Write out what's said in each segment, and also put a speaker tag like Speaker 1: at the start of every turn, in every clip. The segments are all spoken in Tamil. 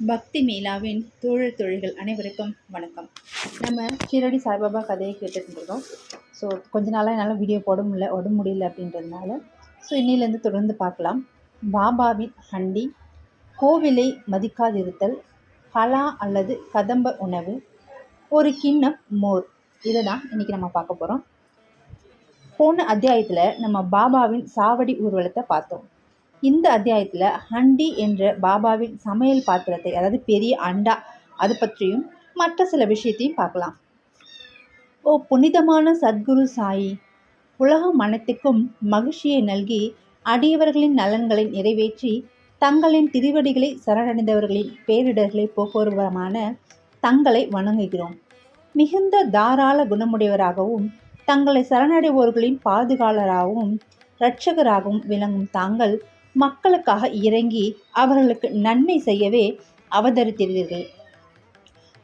Speaker 1: பக்தி மீலாவின் தோழர் தொழில்கள் அனைவருக்கும் வணக்கம். நம்ம ஷீரடி சாய்பாபா கதையை கேட்டுட்டு இருக்கோம் ஸோ கொஞ்ச நாளாக என்னால் வீடியோ போட முடியல உடம்பு முடியல அப்படின்றதுனால. ஸோ இன்னிலேருந்து தொடர்ந்து பார்க்கலாம். பாபாவின் ஹண்டி கோவிலை மதிக்காதிருத்தல் கலா அல்லது கதம்ப உணவு ஒரு கிண்ணம் மோர். இதை தான் இன்றைக்கி நம்ம பார்க்க போகிறோம் போன அத்தியாயத்தில் நம்ம பாபாவின் சாவடி ஊர்வலத்தை பார்த்தோம். இந்த அத்தியாயத்தில் ஹண்டி என்ற பாபாவின் சமையல் பாத்திரத்தை அதாவது பெரிய அண்டா அது பற்றியும் மற்ற சில விஷயத்தையும் பார்க்கலாம். ஓ புனிதமான சத்குரு சாயி உலகம் அனைத்துக்கும் மகிழ்ச்சியை நல்கி அடியவர்களின் நலன்களை நிறைவேற்றி தங்களின் திருவடிகளை சரணடைந்தவர்களின் பேரிடர்களை போக்குவரமான தங்களை வணங்குகிறோம். மிகுந்த தாராள குணமுடையவராகவும் தங்களை சரணடைவோர்களின் பாதுகாவலராகவும் இரட்சகராகவும் விளங்கும் தாங்கள் மக்களுக்காக இறங்கி அவர்களுக்கு நன்மை செய்யவே அவதரித்தீர்கள்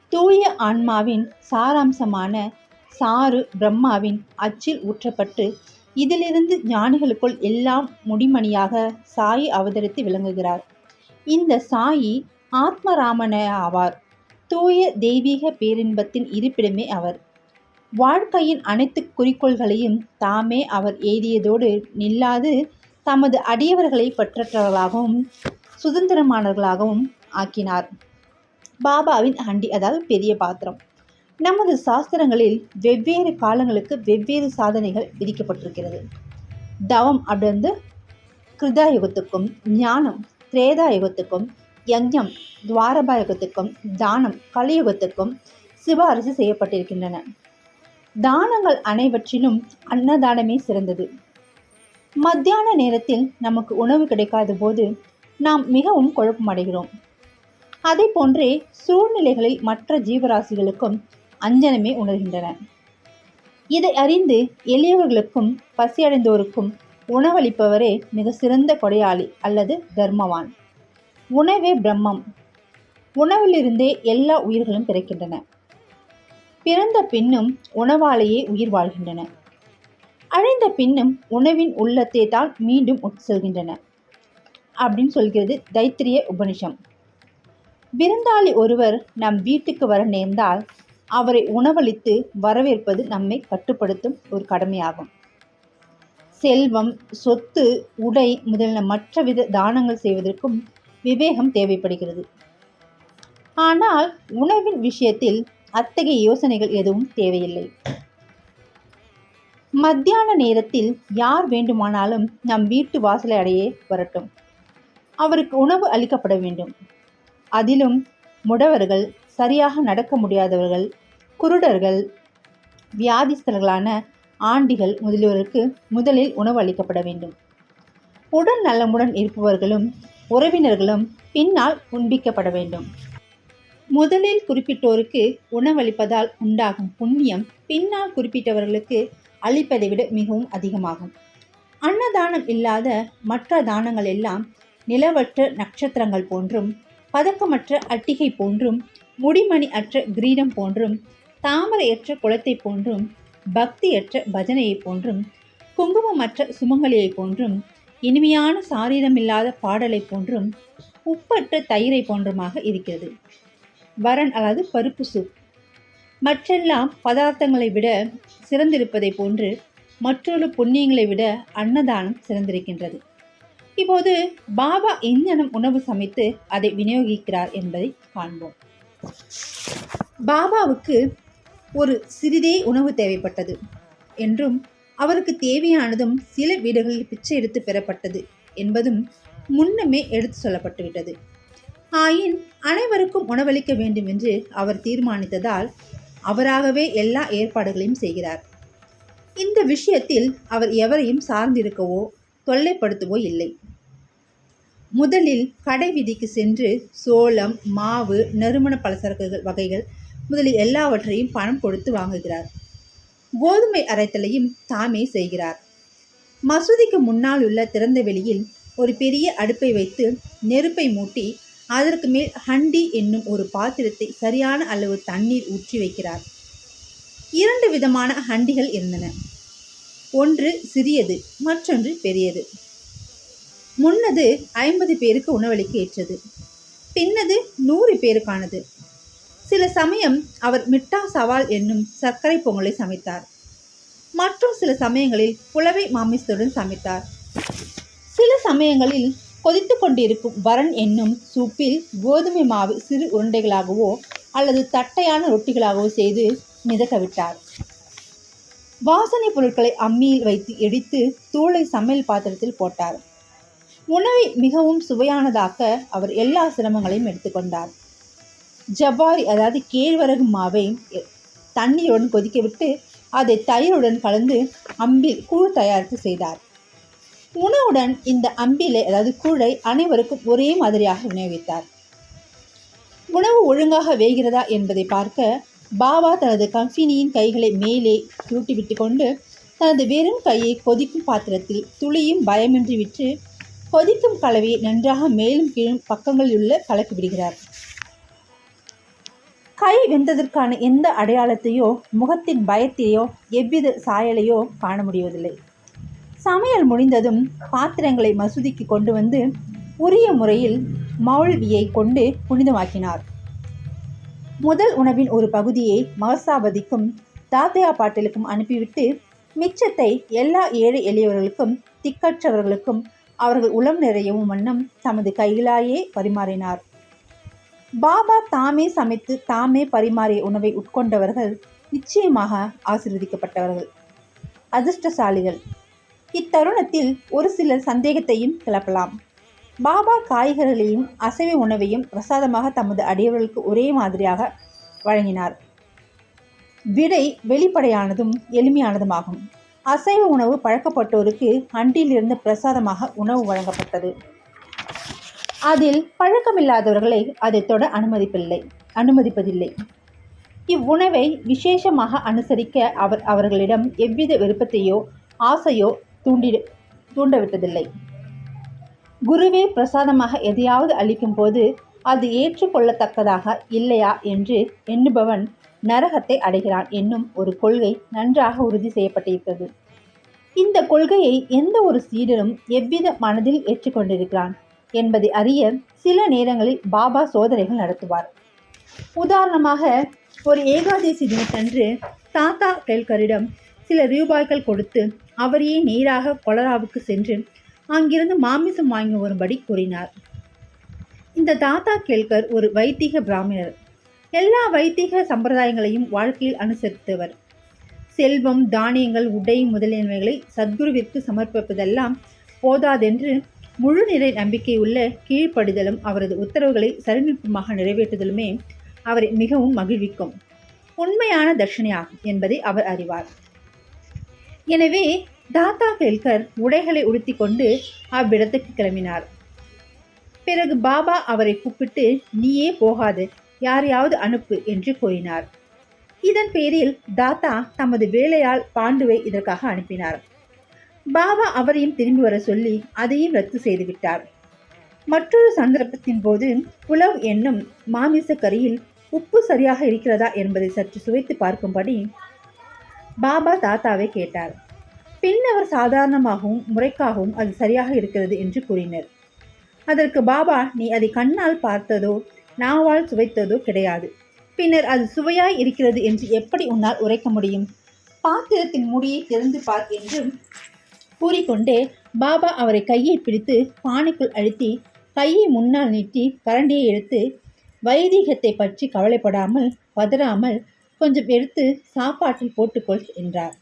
Speaker 1: தூய ஆன்மாவின் சாராம்சமான சாறு பிரம்மாவின் அச்சில் ஊற்றப்பட்டு இதிலிருந்து ஞானிகளுக்குள் எல்லாம் முடிமணியாக சாயி அவதரித்து விளங்குகிறார். இந்த சாயி ஆத்மராமன ஆவார். தூய தெய்வீக பேரின்பத்தின் இருப்பிடமே அவர். வாழ்க்கையின் அனைத்து குறிக்கோள்களையும் தாமே அவர் எய்தியதோடு நில்லாது தமது அடியவர்களை பற்றற்றவர்களாகவும் சுதந்திரமானவர்களாகவும் ஆக்கினார். பாபாவின் ஹண்டி அதாவது பெரிய பாத்திரம். நமது சாஸ்திரங்களில் வெவ்வேறு காலங்களுக்கு வெவ்வேறு சாதனைகள் விதிக்கப்பட்டிருக்கிறது. தவம் அப்படிந்து கிருதா யுகத்துக்கும் ஞானம் திரேதா யுகத்துக்கும் யஜ்ஞம் துவாரபா யுகத்துக்கும் தானம் கலியுகத்துக்கும் சிபாரிசு செய்யப்பட்டிருக்கின்றன. தானங்கள் அனைவற்றிலும் அன்னதானமே சிறந்தது. மத்தியான நேரத்தில் நமக்கு உணவு கிடைக்காத போது நாம் மிகவும் குழப்பமடைகிறோம். அதே போன்றே சூழ்நிலைகளில் மற்ற ஜீவராசிகளுக்கும் அஞ்சனமே உணர்கின்றன. இதை அறிந்து எளியவர்களுக்கும் பசியடைந்தோருக்கும் உணவளிப்பவரே மிக சிறந்த கொடையாளி அல்லது தர்மவான். உணவே பிரம்மம். உணவிலிருந்தே எல்லா உயிர்களும் பிறக்கின்றன. பிறந்த பின்னும் உணவாலேயே உயிர் வாழ்கின்றன. அழைந்த பின்னும் உணவின் உள்ளத்தை தான் மீண்டும் உட்செல்கின்றன அப்படின்னு சொல்கிறது தைத்திரிய உபனிஷம். விருந்தாளி ஒருவர் நம் வீட்டுக்கு வர நேர்ந்தால் அவரை உணவளித்து வரவேற்பது நம்மை கட்டுப்படுத்தும் ஒரு கடமையாகும். செல்வம் சொத்து உடை முதலின மற்ற வித தானங்கள் செய்வதற்கும் விவேகம் தேவைப்படுகிறது. ஆனால் உணவின் விஷயத்தில் அத்தகைய யோசனைகள் எதுவும் தேவையில்லை. மத்தியான நேரத்தில் யார் வேண்டுமானாலும் நம் வீட்டு வாசலை அடையே வரட்டும். அவருக்கு உணவு அளிக்கப்பட வேண்டும். அதிலும் முடவர்கள் சரியாக நடக்க முடியாதவர்கள் குருடர்கள் வியாதிஸ்தர்களான ஆண்டிகள் முதலியோருக்கு முதலில் உணவு அளிக்கப்பட வேண்டும். உடல் நலமுடன் இருப்பவர்களும் உறவினர்களும் பின்னால் உண்பிக்கப்பட வேண்டும். முதலில் குறிப்பிட்டோருக்கு உணவளிப்பதால் உண்டாகும் புண்ணியம் பின்னால் குறிப்பிட்டவர்களுக்கு அளிப்பதை விட மிகவும் அதிகமாகும். அன்னதானம் இல்லாத மற்ற தானங்கள் எல்லாம் நிலவற்ற நட்சத்திரங்கள் போன்றும் பதக்கமற்ற அட்டிகை போன்றும் முடிமணி அற்ற கிரீடம் போன்றும் தாமரையற்ற குளத்தை போன்றும் பக்தியற்ற பஜனையை போன்றும் குங்குமமற்ற சுமங்கலியை போன்றும் இனிமையான சாரீரமில்லாத பாடலை போன்றும் உப்பற்ற தயிரை போன்றுமாக இருக்கிறது. வரன் அதாவது பருப்பு சூப். மற்றெல்லாம் பதார்த்தங்களை விட சிறந்திருப்பதை போன்று மற்றொரு புண்ணியங்களை விட அன்னதானம் சிறந்திருக்கின்றது. இப்போது பாபா எங்கனம் உணவு சமைத்து அதை விநியோகிக்கிறார் என்பதை காண்போம். பாபாவுக்கு ஒரு சிறிதே உணவு தேவைப்பட்டது என்றும் அவருக்கு தேவையானதும் சில வீடுகளில் பிச்சை எடுத்து பெறப்பட்டது என்பதும் முன்னமே எடுத்து சொல்லப்பட்டுவிட்டது ஆயின் அனைவருக்கும் உணவளிக்க வேண்டும் என்று அவர் தீர்மானித்ததால் அவராகவே எல்லா ஏற்பாடுகளையும் செய்கிறார். இந்த விஷயத்தில் அவர் எவரையும் சார்ந்திருக்கவோ தொல்லைப்படுத்தவோ இல்லை. முதலில் கடை விதிக்கு சென்று சோளம் மாவு நறுமண பலசரக்குகள் வகைகள் முதலில் எல்லாவற்றையும் பணம் கொடுத்து வாங்குகிறார். கோதுமை அரைத்தலையும் தாமே செய்கிறார். மசூதிக்கு முன்னால் உள்ள திறந்த வெளியில் ஒரு பெரிய அடுப்பை வைத்து நெருப்பை மூட்டி அதற்கு மேல் ஹண்டி என்னும் ஒரு பாத்திரத்தை சரியான அளவு தண்ணீர் ஊற்றி வைக்கிறார். இரண்டு விதமான ஹண்டிகள் இருந்தன. ஒன்று சிறியது மற்றொன்று பெரியது. முன்னது ஐம்பது பேருக்கு உணவளிக்க ஏற்றது. பின்னது நூறு பேருக்கானது. சில சமயம் அவர் மிட்டா சவால் என்னும் சர்க்கரை பொங்கலை சமைத்தார். மற்றும் சில சமயங்களில் புலவை மாமிசத்துடன் சமைத்தார். சில சமயங்களில் கொதித்து கொண்டிருக்கும் வரன் என்னும் சூப்பில் கோதுமை மாவு சிறு உருண்டைகளாகவோ அல்லது தட்டையான ரொட்டிகளாகவோ செய்து மிதக்க விட்டார் வாசனை பொருட்களை அம்மியில் வைத்து இடித்து தூளை சமையல் பாத்திரத்தில் போட்டார். உணவை மிகவும் சுவையானதாக்க அவர் எல்லா சிரமங்களையும் எடுத்துக்கொண்டார் ஜவ்வாரி அதாவது கேழ்வரகு மாவை தண்ணீருடன் கொதிக்கவிட்டு அதை தயிருடன் கலந்து அம்பில் கூழ் தயாரித்து செய்தார். உணவுடன் இந்த அம்பிலை அதாவது கூழை அனைவருக்கும் ஒரே மாதிரியாக விநியோகித்தார். உணவு ஒழுங்காக வேகிறதா என்பதை பார்க்க பாபா தனது கம்பினியின் கைகளை மேலே சுருட்டிவிட்டு கொண்டு தனது வெறும் கையை கொதிக்கும் பாத்திரத்தில் துளியும் பயமின்றி விட்டு கொதிக்கும் கலவையை நன்றாக மேலும் கீழும் பக்கங்களில் உள்ள கலக்கி விடுகிறார். கை வெந்ததற்கான எந்த அடையாளத்தையோ முகத்தின் பயத்தையோ எவ்வித சாயலையோ காண முடிவதில்லை. சமையல் முடிந்ததும் பாத்திரங்களை மசூதிக்கு கொண்டு வந்து உரிய முறையில் மௌல்வியை கொண்டு புனிதமாக்கினார். முதல் உணவின் ஒரு பகுதியை மகசாபதிக்கும் தாத்தையா பாட்டிலுக்கும் அனுப்பிவிட்டு மிச்சத்தை எல்லா ஏழை எளியவர்களுக்கும் திக்கற்றவர்களுக்கும் அவர்கள் உளம் நிறையவும் வண்ணம் தமது கைகளாயே பரிமாறினார். பாபா தாமே சமைத்து தாமே பரிமாறிய உணவை உட்கொண்டவர்கள் நிச்சயமாக ஆசீர்வதிக்கப்பட்டவர்கள். அதிர்ஷ்டசாலிகள். இத்தருணத்தில் ஒரு சில சந்தேகத்தையும் கிளப்பலாம். பாபா காய்கறிகளையும் அசைவ உணவையும் பிரசாதமாக தமது அடியவர்களுக்கு ஒரே மாதிரியாக வழங்கினார். விடை வெளிப்படையானதும் எளிமையானதுமாகும். அசைவ உணவு பழக்கப்பட்டோருக்கு அண்டியிலிருந்து பிரசாதமாக உணவு வழங்கப்பட்டது. அதில் பழக்கமில்லாதவர்களை அதை தொட அனுமதிப்பில்லை அனுமதிப்பதில்லை. இவ்வுணவை விசேஷமாக அனுசரிக்க அவர் அவர்களிடம் எவ்வித விருப்பத்தையோ ஆசையோ தூண்டி தூண்டவிட்டதில்லை. குருவே பிரசாதமாக எதையாவது அளிக்கும் போது அது ஏற்றுக்கொள்ளத்தக்கதாக இல்லையா என்று எண்ணுபவன் நரகத்தை அடைகிறான் என்னும் ஒரு கொள்கை நன்றாக உறுதி செய்யப்பட்டிருக்கிறது. இந்த கொள்கையை எந்த ஒரு சீடரும் எவ்வித மனதில் ஏற்றுக்கொண்டிருக்கிறான் என்பதை அறிய சில நேரங்களில் பாபா சோதனைகள் நடத்துவார். உதாரணமாக ஒரு ஏகாதசி தினத்தன்று தாத்தா கெல்கரிடம் சில ரூபாய்கள் கொடுத்து அவரையே நேராக கொலராவுக்கு சென்று அங்கிருந்து மாமிசம் வாங்கி வரும்படி கூறினார். இந்த தாத்தா கேல்கர் ஒரு வைத்திக பிராமணர். எல்லா வைத்திக சம்பிரதாயங்களையும் வாழ்க்கையில் அனுசரித்தவர். செல்வம் தானியங்கள் உடை முதலியவைகளை சத்குருவிற்கு சமர்ப்பிப்பதெல்லாம் போதாதென்று முழு நிறை நம்பிக்கை உள்ள கீழ்ப்படிதலும் அவரது உத்தரவுகளை சரிநிற்பமாக நிறைவேற்றுதலுமே அவரை மிகவும் மகிழ்விக்கும். உண்மையான தர்ஷனையாகும் என்பதை அவர் அறிவார். எனவே தாத்தா கேல்கர் உடைகளை உடுத்தி கொண்டு அவ்விடத்துக்கு கிளம்பினார். பிறகு பாபா அவரை கூப்பிட்டு நீயே போகாது யாரையாவது அனுப்பு என்று கூறினார். இதன் பேரில் தாத்தா தமது வேலையால் பாண்டுவை இதற்காக அனுப்பினார். பாபா அவரையும் திரும்பி வர சொல்லி அதையும் ரத்து செய்துவிட்டார் மற்றொரு சந்தர்ப்பத்தின் போது புலவ் என்னும் மாமிச கறியில் உப்பு சரியாக இருக்கிறதா என்பதை சற்று சுவைத்து பார்க்கும்படி பாபா தாத்தாவை கேட்டார். பின் அவர் சாதாரணமாகவும் முறைக்காகவும் அது சரியாக இருக்கிறது என்று கூறினர். அதற்கு பாபா நீ அதை கண்ணால் பார்த்ததோ நாவால் சுவைத்ததோ கிடையாது. பின்னர் அது சுவையாய் இருக்கிறது என்று எப்படி உன்னால் உரைக்க முடியும்? பாத்திரத்தின் முடியை திறந்து பார் என்றும் கூறிக்கொண்டே பாபா அவரை கையை பிடித்து பானைக்குள் அழுத்தி கையை முன்னால் நீட்டி கரண்டியை எடுத்து வைதீகத்தை பற்றி கவலைப்படாமல் பதறாமல் கொஞ்சம் எடுத்து சாப்பாட்டில் போட்டுக்கொள் என்றார்.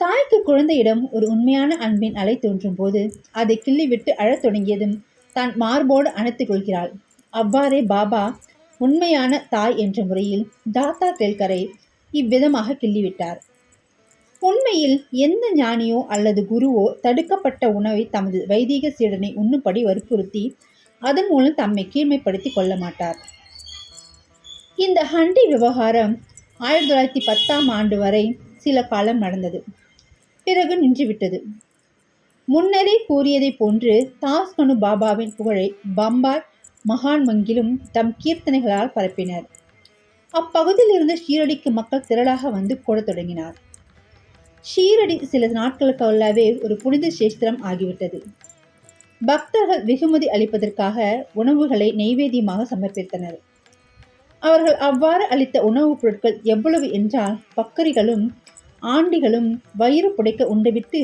Speaker 1: தாய்க்கு குழந்தையிடம் ஒரு உண்மையான அன்பின் அலை தோன்றும் போது அதை கிள்ளிவிட்டு அழத் தொடங்கியதும் தான் மார்போடு அணைத்துக் கொள்கிறாள். அவ்வாறே பாபா உண்மையான தாய் என்ற முறையில் தாத்தா கேல்கரை இவ்விதமாக கிள்ளிவிட்டார். உண்மையில் எந்த ஞானியோ அல்லது குருவோ தடுக்கப்பட்ட உணவை தமது வைதீக சீடனை உண்ணும்படி வற்புறுத்தி அதன் மூலம் தம்மை கீழ்மைப்படுத்தி கொள்ள மாட்டார். இந்த ஹண்டி விவகாரம் ஆயிரத்தி தொள்ளாயிரத்தி பத்தாம் ஆண்டு வரை சில காலம் நடந்தது. பிறகு நின்றுவிட்டது. முன்னரே கூறியதைப் போன்று தாஸ்கனு பாபாவின் புகழை பம்பாய் மகான்மங்கிலும் தம் கீர்த்தனைகளால் பரப்பினர். அப்பகுதியில் இருந்த ஷீரடிக்கு மக்கள் திரளாக வந்து கூட தொடங்கினார். ஷீரடி சில நாட்களுக்குள்ளாவே ஒரு புனித சேஸ்திரம் ஆகிவிட்டது. பக்தர்கள் வெகுமதி அளிப்பதற்காக உணவுகளை நெய்வேத்தியமாக சமர்ப்பித்தனர். அவர்கள் அவ்வாறு அளித்த உணவுப் பொருட்கள் எவ்வளவு என்றால் பக்கரிகளும் ஆண்டிகளும் வயிறு புடைக்க உண்டுவிட்டு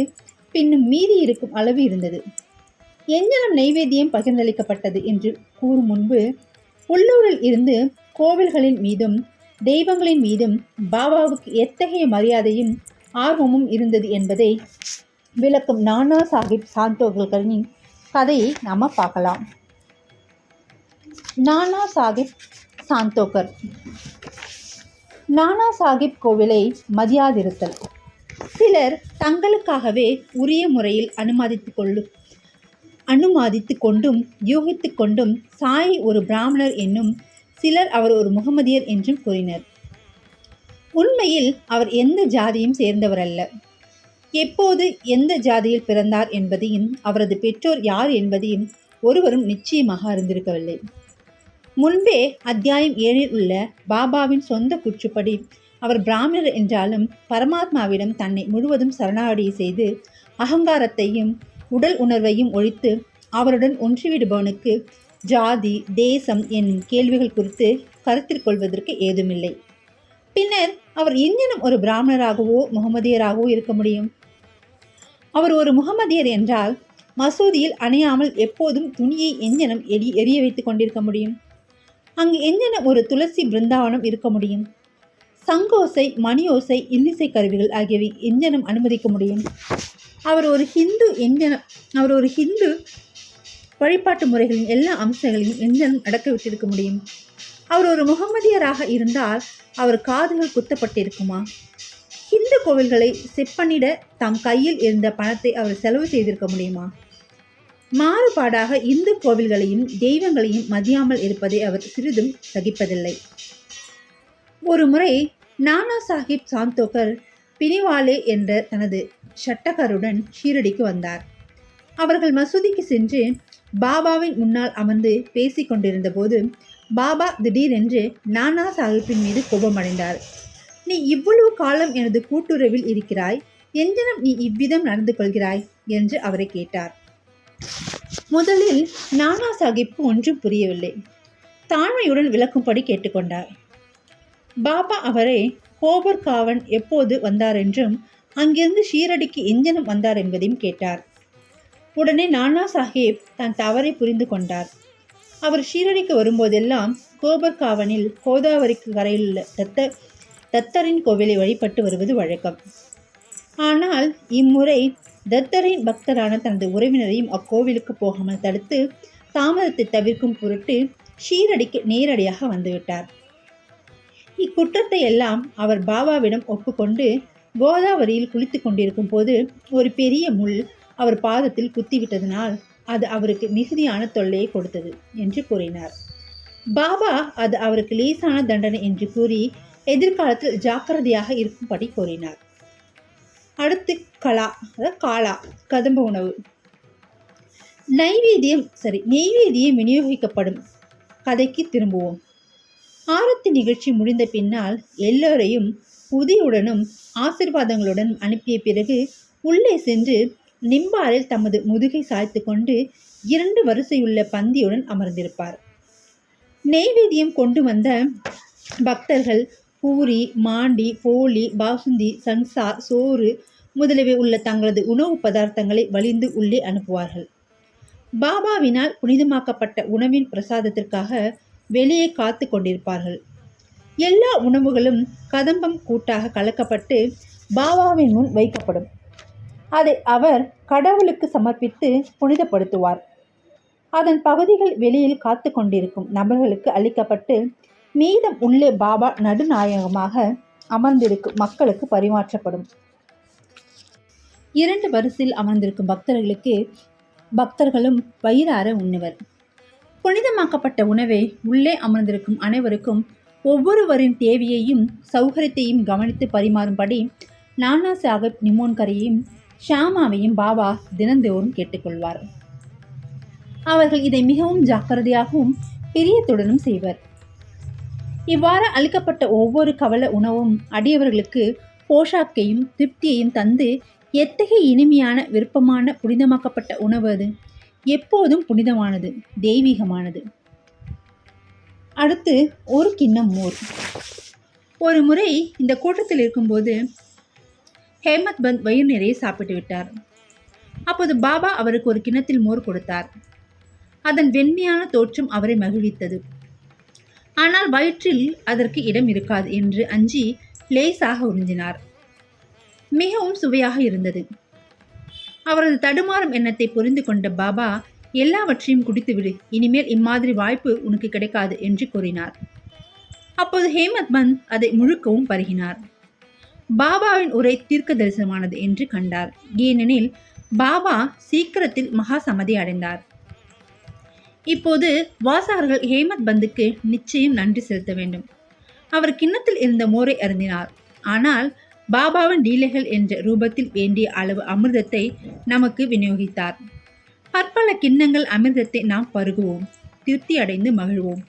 Speaker 1: பின்னும் மீதி இருக்கும் அளவு இருந்தது. எஞ்சனம் நைவேத்தியம் பகிர்ந்தளிக்கப்பட்டது என்று கூறும் முன்பு உள்ளூரில் இருந்து கோவில்களின் மீதும் தெய்வங்களின் மீதும் பாபாவுக்கு எத்தகைய மரியாதையும் ஆர்வமும் இருந்தது என்பதை விளக்கும் நானா சாஹிப் சாந்தோகர்களின் கதையை நாம் பார்க்கலாம். நானா சாஹிப் சாந்தோகர் நானா சாஹிப் கோவிலை மதியாதிருத்தல். சிலர் தங்களுக்காகவே உரிய முறையில் அனுமதித்து கொள்ளும் அனுமதித்து கொண்டும் யூகித்து கொண்டும் சாய் ஒரு பிராமணர் என்னும் சிலர் அவர் ஒரு முகமதியர் என்றும் கூறினர். உண்மையில் அவர் எந்த ஜாதியும் சேர்ந்தவர் அல்ல எப்போது எந்த ஜாதியில் பிறந்தார் என்பதையும் அவரது பெற்றோர் யார் என்பதையும் ஒருவரும் நிச்சயமாக அறிந்திருக்கவில்லை. முன்பே அத்தியாயம் ஏழில் உள்ள பாபாவின் சொந்த குற்றுப்படி அவர் பிராமணர் என்றாலும் பரமாத்மாவிடம் தன்னை முழுவதும் சரணாகடி செய்து அகங்காரத்தையும் உடல் உணர்வையும் ஒழித்து அவருடன் ஒன்றிவிடுபவனுக்கு ஜாதி தேசம் என்னும் கேள்விகள் குறித்து கருத்தில் கொள்வதற்கு ஏதுமில்லை. பின்னர் அவர் எங்கேனும் ஒரு பிராமணராகவோ முகமதியராகவோ இருக்க முடியும். அவர் ஒரு முகமதியர் என்றால் மசூதியில் அணையாமல் எப்போதும் துணியை எஞ்சனம் எரி எரிய வைத்துக் கொண்டிருக்க முடியும். அங்கு எங்கென ஒரு துளசி பிருந்தாவனம் இருக்க முடியும்? சங்கோசை மணியோசை இன்னிசை கருவிகள் ஆகியவை எஞ்சனம் அனுமதிக்க முடியும். அவர் ஒரு ஹிந்து எஞ்சனம் அவர் ஒரு ஹிந்து வழிபாட்டு முறைகளின் எல்லா அம்சங்களையும் எஞ்சனம் அடக்க விட்டிருக்க முடியும். அவர் ஒரு முகமதியராக இருந்தால் அவர் காதுகள் குத்தப்பட்டிருக்குமா? ஹிந்து கோவில்களை செப்பனிட தம் கையில் இருந்த பணத்தை அவர் செலவு செய்திருக்க முடியுமா? மாறுபாடாக இந்து கோவில்களையும் தெய்வங்களையும் மதியாமல் இருப்பதை அவர் சிறிதும் சகிப்பதில்லை. ஒரு முறை நானா சாஹிப் சாந்தோகர் பினிவாலே என்ற தனது சட்டகருடன் ஷீரடிக்கு வந்தார். அவர்கள் மசூதிக்கு சென்று பாபாவின் முன்னால் அமர்ந்து பேசிக் கொண்டிருந்த போது பாபா திடீரென்று நானா சாஹிப்பின் மீது கோபமடைந்தார். நீ இவ்வளவு காலம் எனது கூட்டுறவில் இருக்கிறாய் எந்தனம் நீ இவ்விதம் நடந்து கொள்கிறாய்? என்று அவரை கேட்டார். முதலில் நானா சாஹிப் ஒன்றும் புரியவில்லை. தாழ்மையுடன் விளக்கும்படி கேட்டுக்கொண்டார். பாபா அவரை கோபர் காவன் எப்போது வந்தார் என்றும் அங்கிருந்து ஷீரடிக்கு எஞ்சனம் வந்தார் என்பதையும் கேட்டார். உடனே நானா சாஹிப் தன் தவறை புரிந்து கொண்டார். அவர் ஷீரடிக்கு வரும்போதெல்லாம் கோபர் காவனில் கோதாவரிக்கு கரையில் உள்ள தத்த தத்தரின் கோவிலை வழிபட்டு வருவது வழக்கம். ஆனால் இம்முறை தத்தரின் பக்தரான தனது உறவினரையும் அக்கோவிலுக்கு போகாமல் தடுத்து தாமதத்தை தவிர்க்கும் பொருட்டு ஷீரடிக்கு நேரடியாக வந்துவிட்டார். இக்குற்றத்தை எல்லாம் அவர் பாபாவிடம் ஒப்புக்கொண்டு கோதாவரியில் குளித்து கொண்டிருக்கும் போது ஒரு பெரிய முள் அவர் பாதத்தில் குத்திவிட்டதனால் அது அவருக்கு மிகுதியான தொல்லையை கொடுத்தது என்று கூறினார். பாபா அது அவருக்கு லேசான தண்டனை என்று கூறி எதிர்காலத்தில் ஜாக்கிரதையாக இருக்கும்படி கூறினார். அடுத்து கலா அதாவது காலா கதம்ப உணவு. நைவேத்தியம் சரி நெய்வேதியம் விநியோகிக்கப்படும் கதைக்கு திரும்புவோம். ஆரத்தி நிகழ்ச்சி முடிந்த பின்னால் எல்லோரையும் உதியுடனும் ஆசிர்வாதங்களுடன் அனுப்பிய பிறகு உள்ளே சென்று நிம்பாரில் தமது முதுகை சாய்த்து கொண்டு இரண்டு வரிசையுள்ள பந்தியுடன் அமர்ந்திருப்பார். நெய்வேதியம் கொண்டு வந்த பக்தர்கள் பூரி மாண்டி போலி பாசுந்தி சன்சார் சோறு முதலியவை உள்ள தங்களது உணவு பதார்த்தங்களை வலிந்து உள்ளே அனுப்புவார்கள். பாபாவினால் புனிதமாக்கப்பட்ட உணவின் பிரசாதத்திற்காக வெளியே காத்து கொண்டிருப்பார்கள். எல்லா உணவுகளும் கதம்பம் கூட்டாக கலக்கப்பட்டு பாபாவின் முன் வைக்கப்படும். அதை அவர் கடவுளுக்கு சமர்ப்பித்து புனிதப்படுத்துவார். அதன் பகுதிகள் வெளியில் காத்து கொண்டிருக்கும் நபர்களுக்கு அளிக்கப்பட்டு மீதம் உள்ளே பாபா நடுநாயகமாக அமர்ந்திருக்கும் மக்களுக்கு பரிமாற்றப்படும். இரண்டு வரிசையில் அமர்ந்திருக்கும் பக்தர்களுக்கு பக்தர்களும் வயிறார உண்ணுவர். புனிதமாக்கப்பட்ட உணவை உள்ளே அமர்ந்திருக்கும் அனைவருக்கும் ஒவ்வொருவரின் தேவையையும் சௌகரியத்தையும் கவனித்து பரிமாறும்படி நானா சாஹிப் நிமோன்கரையும் ஷாமாவையும் பாபா தினந்தோறும் கேட்டுக்கொள்வார். அவர்கள் இதை மிகவும் ஜாக்கிரதையாகவும் பிரியத்துடனும் செய்வர். இவ்வாறு அளிக்கப்பட்ட ஒவ்வொரு கவல உணவும் அடியவர்களுக்கு போஷாக்கையும் திருப்தியையும் தந்து எத்தகைய இனிமையான விருப்பமான புனிதமாக்கப்பட்ட உணவு அது? எப்போதும் புனிதமானது தெய்வீகமானது. அடுத்து ஒரு கிண்ணம் மோர். ஒரு முறை இந்த கூட்டத்தில் இருக்கும்போது ஹேமத் பந்த் வயிறு நிறைய சாப்பிட்டு விட்டார். அப்போது பாபா அவருக்கு ஒரு கிண்ணத்தில் மோர் கொடுத்தார். அதன் வெண்மையான தோற்றம் அவரை மகிழ்வித்தது. ஆனால் வயிற்றில் அதற்கு இடம் இருக்காது என்று அஞ்சி லேசாக உறிஞ்சினார். மிகவும் சுவையாக இருந்தது. அவரது தடுமாறும் எண்ணத்தை புரிந்து கொண்ட பாபா எல்லாவற்றையும் குடித்துவிடு இனிமேல் இம்மாதிரி வாய்ப்பு உனக்கு கிடைக்காது என்று கூறினார். அப்போது ஹேமத் பந்த் அதை முழுக்கவும் பருகினார். பாபாவின் உரை தீர்க்க தரிசனமானது என்று கண்டார். ஏனெனில் பாபா சீக்கிரத்தில் மகா சமதி அடைந்தார். இப்போது வாசகர்கள் ஹேமத் பந்துக்கு நிச்சயம் நன்றி செலுத்த வேண்டும். அவர் கிண்ணத்தில் இருந்த மோரை அருந்தினார். ஆனால் பாபாவின் லீலைகள் என்ற ரூபத்தில் வேண்டிய அளவு அமிர்தத்தை நமக்கு விநியோகித்தார். பற்பல கிண்ணங்கள் அமிர்தத்தை நாம் பருகுவோம் திருப்தி அடைந்து மகிழ்வோம்.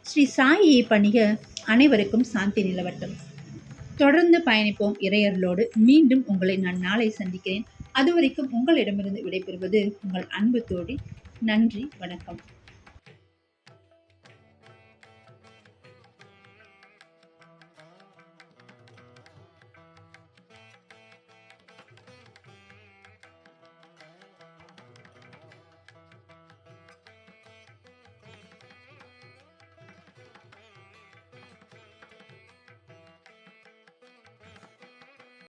Speaker 1: ஸ்ரீ சாயியை பணிக அனைவருக்கும் சாந்தி நிலவட்டும். தொடர்ந்து பயணிப்போம் இறையர்களோடு மீண்டும் உங்களை நான் நாளை சந்திக்கிறேன். அதுவரைக்கும் உங்களிடமிருந்து விடைபெறுவது உங்கள் அன்பு தோழி. நன்றி வணக்கம்.